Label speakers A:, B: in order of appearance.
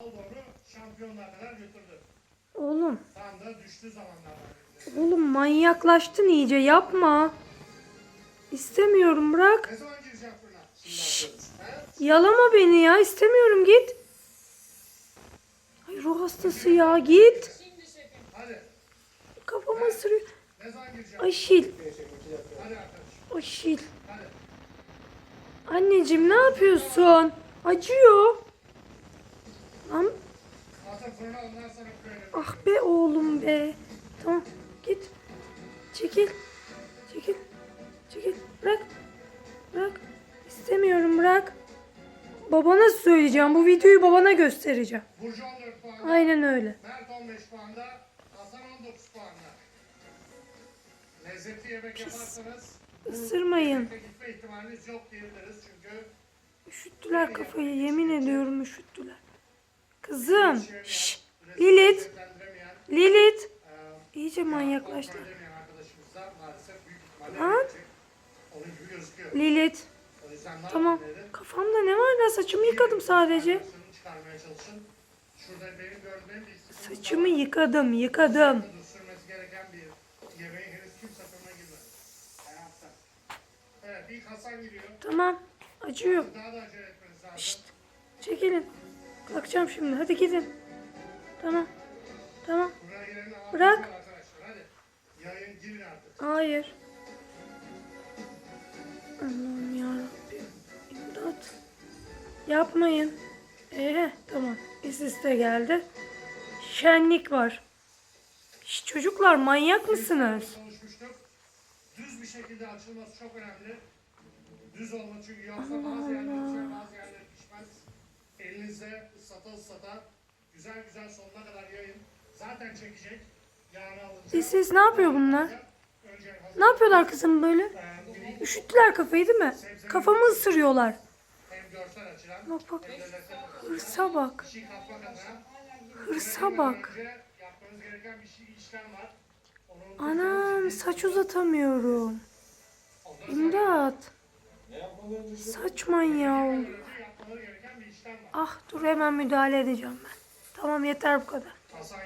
A: Doğru şampiyonlar kadar götürdü.
B: Oğlum.
A: Tam da düştüğü zamanlardan.
B: Oğlum manyaklaştın iyice yapma. İstemiyorum bırak.
A: Ne zaman girecek fırına? Şimdi atıyoruz. He?
B: Yalama beni ya istemiyorum git. Ay ruh hastası ya git.
A: Hadi.
B: Kafamı ısırıyor.
A: Ne zaman girecek?
B: Ay şil.
A: Hadi arkadaş.
B: Ay şil.
A: Hadi.
B: Anneciğim ne yapıyorsun? Acıyor. Ah be oğlum be. Tamam git. Çekil. Çekil. Çekil. Bırak. Bırak. İstemiyorum bırak. Babana söyleyeceğim. Bu videoyu babana göstereceğim.
A: Burcu 14 puanda.
B: Aynen öyle.
A: Mert 15 puanda. Hasan 19 puanda. Lezzetli yemek yaparsanız
B: Isırmayın.
A: gitme ihtimaliniz yok diyebiliriz çünkü
B: Üşüttüler kafayı. Yemin ediyorum üşüttüler. Kızım.
A: üretimi
B: Lilith. Lilith. İyice manyaklaştı. Lan. Lilith. Tamam. Kafamda ne var lan? Saçımı yıkadım sadece. Saçımı yıkadım, yıkadım. Tamam. Acıyor. Şşt. Çekilin. Kalkacağım şimdi. Hadi gidin. Tamam. Tamam. Bırak. Hayır. Allah'ım yarabbim. İmdat. Yapmayın. Ee, tamam. De geldi. Şenlik var. Şş, çocuklar manyak mısınız?
A: Düz bir şekilde açılması çok önemli. Düz olma çünkü yoksa bazı yerler bazı yerler pişmez. Elinizde ıslata ıslata güzel güzel sonuna kadar yayın. Zaten çekecek. Yağını alınca.
B: İsis ne yapıyor bunlar? Ne yapıyorlar kızım böyle? Üşüttüler kafayı değil mi? Kafamı ısırıyorlar. Bak bak.
A: lezzet açısından
B: Hırsa bak.
A: şey
B: Hırsa bak.
A: önce yapmanız gereken bir şey, işlem var. Onu
B: Anam saç uzatamıyorum. İmdat. Saç manyağı
A: yapmaları gereken bir işlem var.
B: Ah dur hemen müdahale edeceğim ben. Tamam yeter bu kadar.
A: Hasan